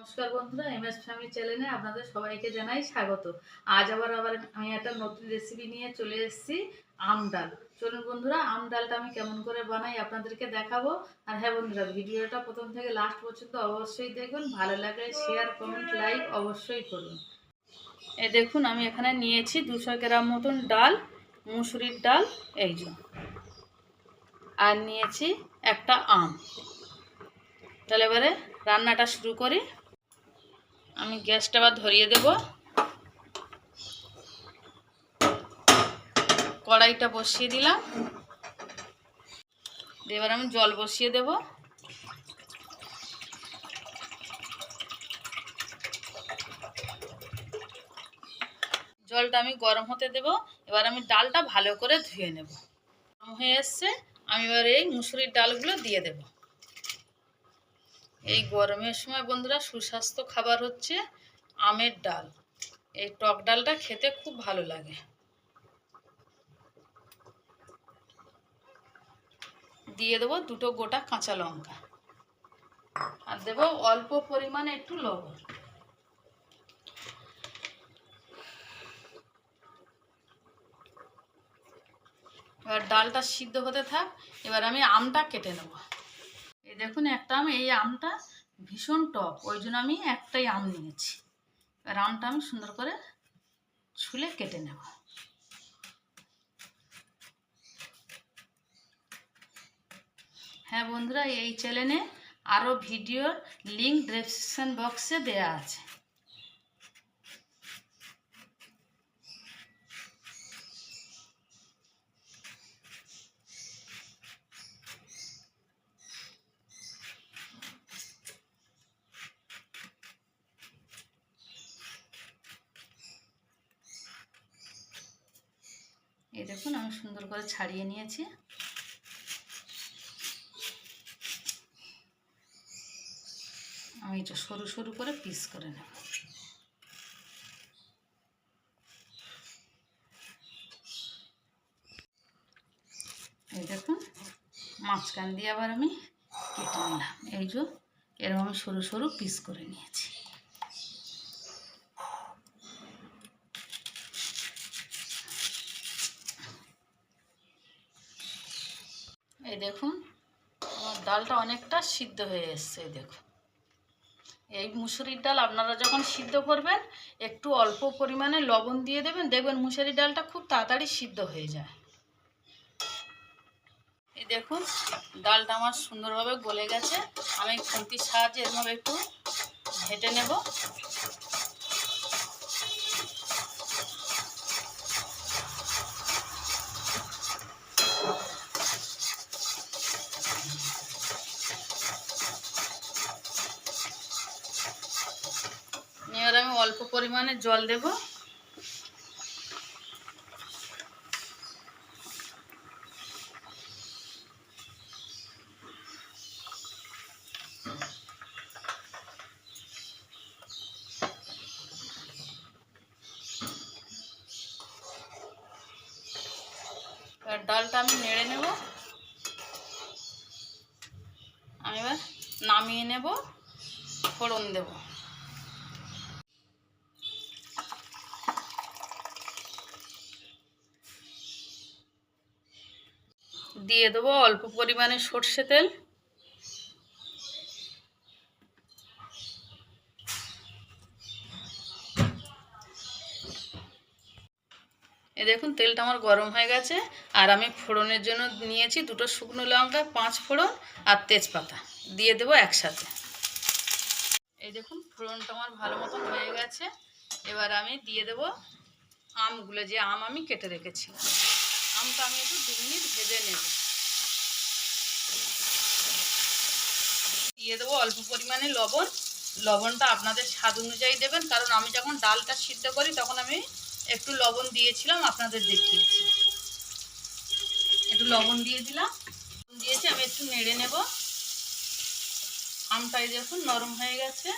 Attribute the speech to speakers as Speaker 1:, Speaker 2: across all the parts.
Speaker 1: নমস্কার বন্ধুরা M S family চ্যানেলে আপনাদের সবাইকে জানাই স্বাগত। আজ আবার আবার আমি একটা নতুন রেসিপি নিয়ে চলে এসেছি, আম ডাল। চলুন বন্ধুরা, আম ডালটা আমি কেমন করে বানাই আপনাদেরকে দেখাবো। আর হ্যাঁ বন্ধুরা, ভিডিওটা প্রথম থেকে লাস্ট পর্যন্ত অবশ্যই দেখুন, ভালো লাগলে শেয়ার কমেন্ট লাইক অবশ্যই করুন। এ দেখুন, আমি এখানে নিয়েছি দুশো গ্রাম মতন ডাল, মুসুরির ডাল, এই যে। আর নিয়েছি একটা আম। তাহলে এবারে রান্নাটা শুরু করি। আমি গ্যাসটা আবার ধরিয়ে দেব। কড়াইটা বসিয়ে দিলাম। এবার আমি জল বসিয়ে দেব। জলটা আমি গরম হতে দেব। এবার আমি ডালটা ভালো করে ধুয়ে নেব। হয়ে এসছে। আমি এবার এই মুসুরির ডালগুলো দিয়ে দেবো। এই গরমের সময় বন্ধুরা সুস্বাস্থ্য খাবার হচ্ছে আমের ডাল। এই টক ডালটা খেতে খুব ভালো লাগে। দিয়ে দেবো দুটো গোটা কাঁচা লঙ্কা। আর দেবো অল্প পরিমাণে একটু লবণ। এবার ডালটা সিদ্ধ হতে থাক এবার আমি আমটা কেটে নেব। এই দেখুন একটা আম, এই আমটা ভীষণ টক, ওই জন্য আমি একটাই আম নিয়েছি। এবার আমটা আমি সুন্দর করে ছুলে কেটে নেব। হ্যাঁ বন্ধুরা, এই চ্যানেলে আরও ভিডিওর লিঙ্ক ডেসক্রিপশান বক্সে দেয়া আছে। এই দেখুন, আমি সুন্দর করে ছাড়িয়ে নিয়েছি। আমি এটা সরু সরু করে পিস করে নেব। এই দেখুন, মাঝখান দিয়ে আবার আমি কেটে নিলাম। এই যে, এরকম সরু সরু পিস করে নিয়েছি এই দেখুন ডালটা অনেকটা সিদ্ধ হয়ে এসছে, দেখুন। এই মুসুরির ডাল আপনারা যখন সিদ্ধ করবেন, একটু অল্প পরিমাণে লবণ দিয়ে দেবেন, দেখবেন মুসুরির ডালটা খুব তাড়াতাড়ি সিদ্ধ হয়ে যায়। এই দেখুন, ডালটা আমার সুন্দরভাবে গলে গেছে। আমি খুন্তির সাহায্যে এরভাবে একটু ঘেটে নেব এবার আমি অল্প পরিমাণে জল দেব। ডালটা আমি নেড়ে নেব। আমি এবার নামিয়ে নেব ফোড়ন দেবো। দিয়ে দেবো অল্প পরিমাণে সর্ষে তেল। এ দেখুন, তেলটা আমার গরম হয়ে গেছে। আর আমি ফোড়নের জন্য নিয়েছি দুটো শুকনো লঙ্কা, পাঁচ ফোড়ন আর তেজপাতা। দিয়ে দেবো একসাথে। এই দেখুন, ফোড়নটা আমার ভালো মতন হয়ে গেছে। এবার আমি দিয়ে দেবো আমগুলো, যে আম আমি কেটে রেখেছিলাম। আমটা আমি একটু দু মিনিট ভেজে নেব। দিয়ে দেবো অল্প পরিমাণে লবণ। লবণটা আপনাদের স্বাদ অনুযায়ী দেবেন, কারণ আমি যখন ডালটা সিদ্ধ করি তখন আমি একটু লবণ দিয়েছিলাম, আপনাদের দেখিয়েছি। একটু লবণ দিয়ে দিলাম। দিয়েছি, আমি একটু নেড়ে নেব। আমটাই দেখুন নরম হয়ে গেছে।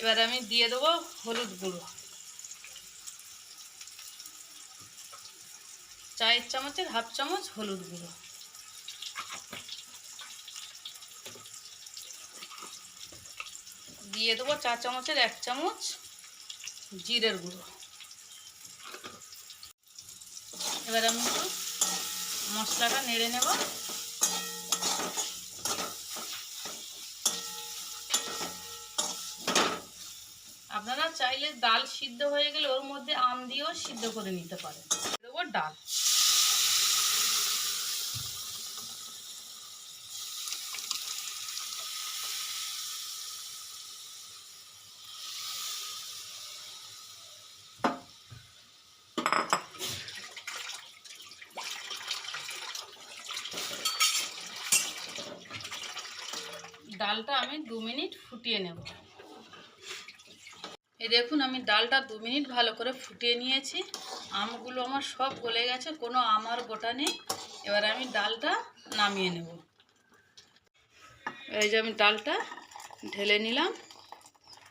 Speaker 1: এবার আমি দিয়ে দেবো হলুদ গুঁড়ো। চায়ের চামচের হাফ চামচ হলুদ গুঁড়ো। দিয়ে দেবো চা চামচের এক চামচ জিরের গুঁড়ো। এবার আমি একটু মশলাটা নেড়ে নেব। আপনারা চাইলে ডাল সিদ্ধ হয়ে গেলে ওর মধ্যে আম দিয়েও সিদ্ধ করে নিতে পারেন। দেবো ডাল। ডালটা আমি দু মিনিট ফুটিয়ে নেব। এই দেখুন, আমি ডালটা দু মিনিট ভালো করে ফুটিয়ে নিয়েছি। আমগুলো আমার সব গলে গেছে, কোনো আমার গোটা নেই। এবার আমি ডালটা নামিয়ে নেব। এই যে আমি ডালটা ঢেলে নিলাম।